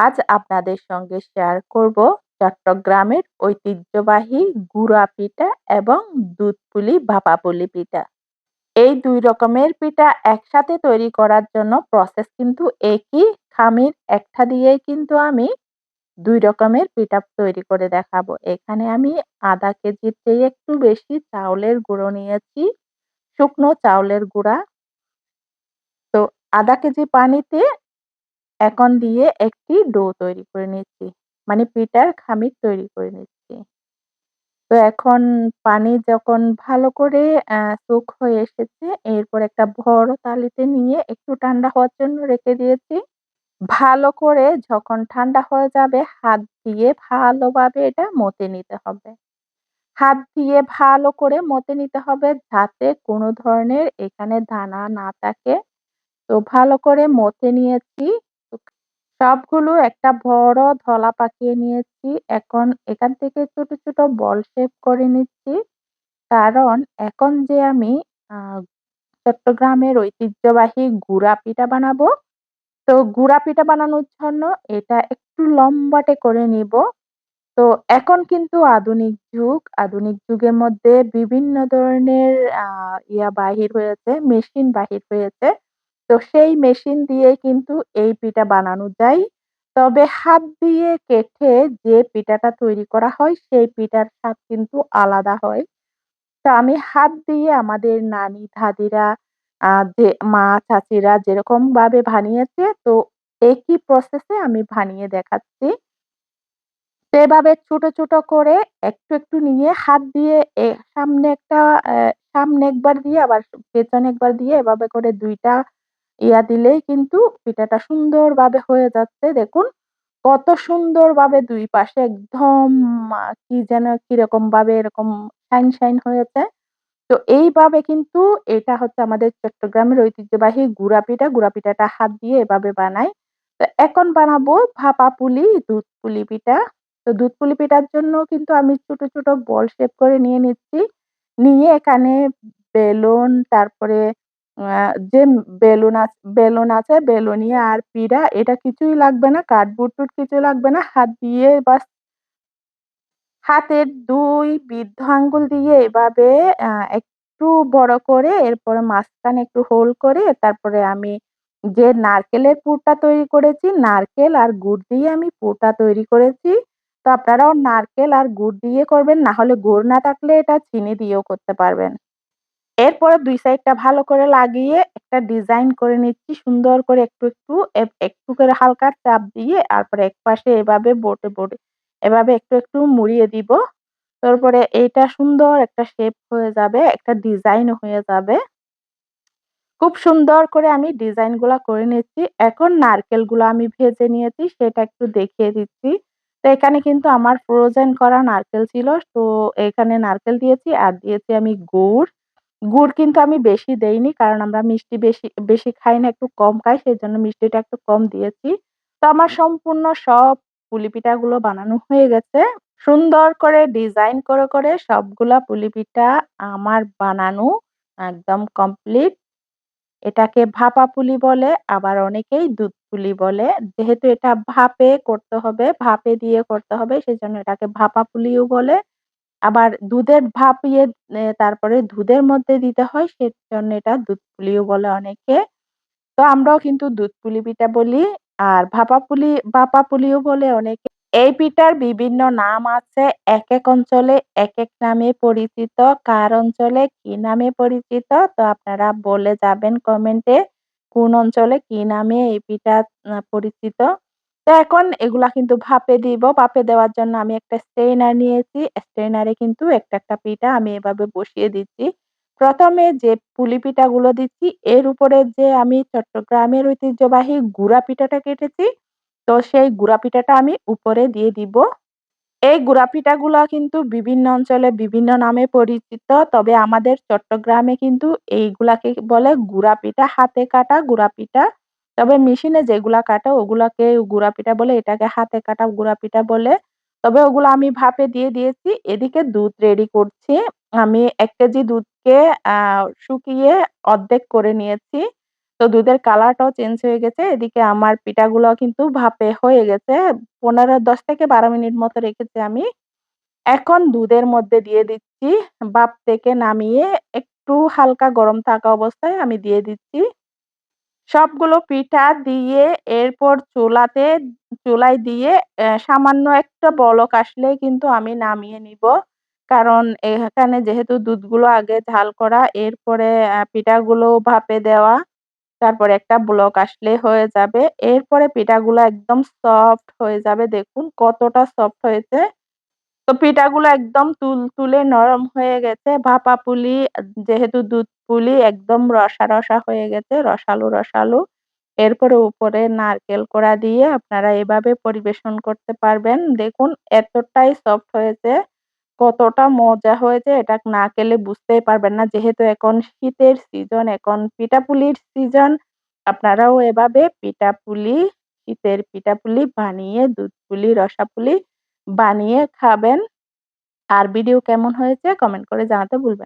আজ আপনাদের সঙ্গে শেয়ার করব চট্টগ্রামের ঐতিহ্যবাহী গুড়া পিঠা এবং দুধ পুলি ভাপা পুলি পিঠা। এই দুই রকমের পিঠা একসাথে তৈরি করার জন্য প্রসেস কিন্তু একই। খামির একটা দিয়েই কিন্তু আমি দুই রকমের পিঠা তৈরি করে দেখাবো। এখানে আমি আধা কেজির চেয়ে একটু বেশি চাউলের গুঁড়ো নিয়েছি, শুকনো চাউলের গুঁড়া। তো আধা কেজি পানিতে এখন দিয়ে একটি ডো তৈরি করে নিচ্ছি। মানে পিঠার খামির তৈরি করে নিচ্ছি। তো এখন পানি যখন ভালো করে শুক হয়ে এসেছে, এরপর একটা বড় তালিতে নিয়ে একটু ঠান্ডা হওয়ার জন্য রেখে দিয়েছি। ভালো করে যখন ঠান্ডা হয়ে যাবে, হাত দিয়ে ভালোভাবে এটা মতে নিতে হবে। হাত দিয়ে ভালো করে মতে নিতে হবে যাতে কোনো ধরনের এখানে দানা না থাকে। তো ভালো করে মতে নিয়েছি। সবগুলো একটা বড় ধলা পাকিয়ে নিয়েছি। এখন এখান থেকে ছোট ছোট বল শেপ করে নিচ্ছি। কারণ এখন যে আমি চট্টগ্রামের ঐতিহ্যবাহী গুড়া পিঠা বানাবো, তো গুড়া পিঠা বানানোর জন্য এটা একটু লম্বাটে করে নিব। তো এখন কিন্তু আধুনিক যুগ, আধুনিক যুগের মধ্যে বিভিন্ন ধরনের ইয়া বাহির হয়েছে, মেশিন বাহির হয়েছে। তো সেই মেশিন দিয়ে কিন্তু এই পিঠা বানানো যায়। তবে হাত দিয়ে কেটে যে পিঠাটা তৈরি করা হয়, সেই পিঠার স্বাদ কিন্তু আলাদা হয়। তো আমি হাত দিয়ে আমাদের নানি, দাদিরা যে মা, চাচিরা যেরকম ভাবে বানিয়েছে, তো একই প্রসেসে আমি বানিয়ে দেখাচ্ছি। সেভাবে ছোট ছোট করে একটু একটু নিয়ে হাত দিয়ে সামনে একটা সামনে একবার দিয়ে, আবার পেছনে একবার দিয়ে এভাবে করে দুইটা ইয়া দিলেই কিন্তু পিঠাটা সুন্দরভাবে হয়ে যাচ্ছে। দেখুন, কত সুন্দরভাবে দুই পাশে একদম কি যেন কীরকম ভাবে এরকম শাইন শাইন হয়েছে। তো এইভাবে কিন্তু এটা হচ্ছে আমাদের চট্টগ্রামের ঐতিহ্যবাহী গুড়া পিঠা। গুড়া পিঠাটা হাত দিয়ে এভাবে বানাই। তো এখন বানাবো ভাপা পুলি, দুধ পুলি পিঠা। তো দুধ পুলি পিঠার জন্য কিন্তু আমি ছোট ছোট বল শেপ করে নিয়ে নিচ্ছি। নিয়ে এখানে বেলুন, তারপরে যে বেলুন আছে বেলুন আছে বেলুনিয়া আর পিড়া, এটা কিছুই লাগবে না কাঠবোর্ড টুট কিছু লাগবে না, হাত দিয়ে বাস, হাতের দুই বৃদ্ধ আঙ্গুল দিয়ে এভাবে একটু বড় করে, এরপরে মাঝখানে একটু হোল করে, তারপরে আমি যে নারকেলের পুরটা তৈরি করেছি, নারকেল আর গুড় দিয়ে আমি পুরটা তৈরি করেছি। তো আপনারাও নারকেল আর গুড় দিয়ে করবেন না হলে গুড় না থাকলে এটা চিনি দিয়েও করতে পারবেন। এরপরে দুই সাইডটা ভালো করে লাগিয়ে একটা ডিজাইন করে নিচ্ছি। সুন্দর করে একটু একটু একটু করে হালকা চাপ দিয়ে তারপরে এক পাশে এভাবে বোটে বোটে, এভাবে একটু একটু মুড়িয়ে দিব। তারপরে এইটা সুন্দর একটা শেপ হয়ে যাবে, একটা ডিজাইন হয়ে যাবে। খুব সুন্দর করে আমি ডিজাইনগুলা করে নিচ্ছি। এখন নারকেলগুলো আমি ভেজে নিয়েছি, সেটা একটু দেখিয়ে দিচ্ছি। তো এখানে কিন্তু আমার ফ্রোজেন করা নারকেল ছিল, তো এখানে নারকেল দিয়েছি, আর দিয়েছি আমি গুড়। গুড় কিন্তু আমি বেশি দেইনি, কারণ আমরা মিষ্টি বেশি বেশি খাই না, একটু কম খাই সেই জন্য মিষ্টিটা একটু কম দিয়েছি। তো আমার সম্পূর্ণ সব পুলি পিঠাগুলো বানানো হয়ে গেছে। সুন্দর করে ডিজাইন করে করে সবগুলা পুলি পিঠা আমার বানানো একদম কমপ্লিট। এটাকে ভাপা পুলি বলে, আবার অনেকেই দুধ পুলি বলে। যেহেতু এটা ভাপে করতে হবে, ভাপে দিয়ে করতে হবে, সেজন্য এটাকে ভাপা পুলিও বলে। আবার দুধের ভাপিয়ে তারপরে দুধের মধ্যে দিতে হয়, সেজন্য এটা দুধ পুলিও বলে অনেকে। তো আমরাও কিন্তু দুধ পুলি পিঠা বলি, আর ভাপা পুলি ভাপা পুলিও বলে অনেকে। এই পিঠার বিভিন্ন নাম আছে এক এক অঞ্চলে এক এক নামে পরিচিত, কার অঞ্চলে কি নামে পরিচিত, তো আপনারা বলে যাবেন কমেন্টে, কোন অঞ্চলে কি নামে এই পিঠা পরিচিত। তো এখন এগুলা কিন্তু ভাপে দিব। ভাপে দেওয়ার জন্য আমি একটা স্ট্রেনার নিয়েছি। স্ট্রেনারে কিন্তু একটা একটা পিঠা আমি এভাবে বসিয়ে দিচ্ছি। প্রথমে যে পুলি পিঠাগুলো দিচ্ছি, এর উপরে যে আমি চট্টগ্রামের ঐতিহ্যবাহী গুড়া পিঠাটা কেটেছি, তো সেই গুড়া পিঠাটা আমি উপরে দিয়ে দিব। এই গুড়া পিঠাগুলা কিন্তু বিভিন্ন অঞ্চলে বিভিন্ন নামে পরিচিত, তবে আমাদের চট্টগ্রামে কিন্তু এইগুলাকে বলে গুড়া পিঠা, হাতে কাটা গুড়া পিঠা। তবে মেশিনে যেগুলা কাটা, ওগুলাকে গুড়া পিঠা বলে, এটাকে হাতে কাটা গুড়া পিঠা বলে তবে ওগুলো আমি ভাপে দিয়ে দিয়েছি, এদিকে দুধ রেডি করছি আমি এক কেজি দুধকে আহ শুকিয়ে অর্ধেক করে নিয়েছি তো দুধের কালারটাও চেঞ্জ হয়ে গেছে। এদিকে আমার পিঠাগুলো কিন্তু ভাপে হয়ে গেছে। ১৫ ১০ থেকে ১২ মিনিট মতো রেখেছি আমি। এখন দুধের মধ্যে দিয়ে দিচ্ছি। ভাপ থেকে নামিয়ে একটু হালকা গরম থাকা অবস্থায় আমি দিয়ে দিচ্ছি। সবগুলো পিঠা দিয়ে এরপর চুলাতে, চুলায় দিয়ে সামান্য একটা বলক আসলেই কিন্তু আমি নামিয়ে নিব। কারণ এখানে যেহেতু দুধগুলো আগে ঝাল করা, এরপরে পিঠাগুলো ভাপে দেওয়া। তারপরে একটা ব্লক আসলে হয়ে যাবে। এরপরে পিঠাগুলো একদম সফট হয়ে যাবে। দেখুন কতটা সফট হয়েছে। তো পিঠাগুলো একদম তুলতুলে নরম হয়ে গেছে। ভাপা পুলি যেহেতু দুধ পুলি একদম রসা, রসা হয়ে গেছে। রসালো, রসালো। এরপরে উপরে নারকেল কোড়া দিয়ে আপনারা এভাবে পরিবেশন করতে পারবেন। দেখুন এতটাই সফট হয়েছে। কতটা মজা হয়েছে এটা না খেলে বুঝতেই পারবেন না। যেহেতু এখন শীতের সিজন, এখন পিঠাপুলির সিজন। আপনারাও এভাবে পিঠাপুলি, শীতের পিঠাপুলি বানিয়ে দুধ পুলি, রসাপুলি বানিয়ে খাবেন। আর ভিডিও কেমন হয়েছে কমেন্ট করে জানাতে ভুলবেন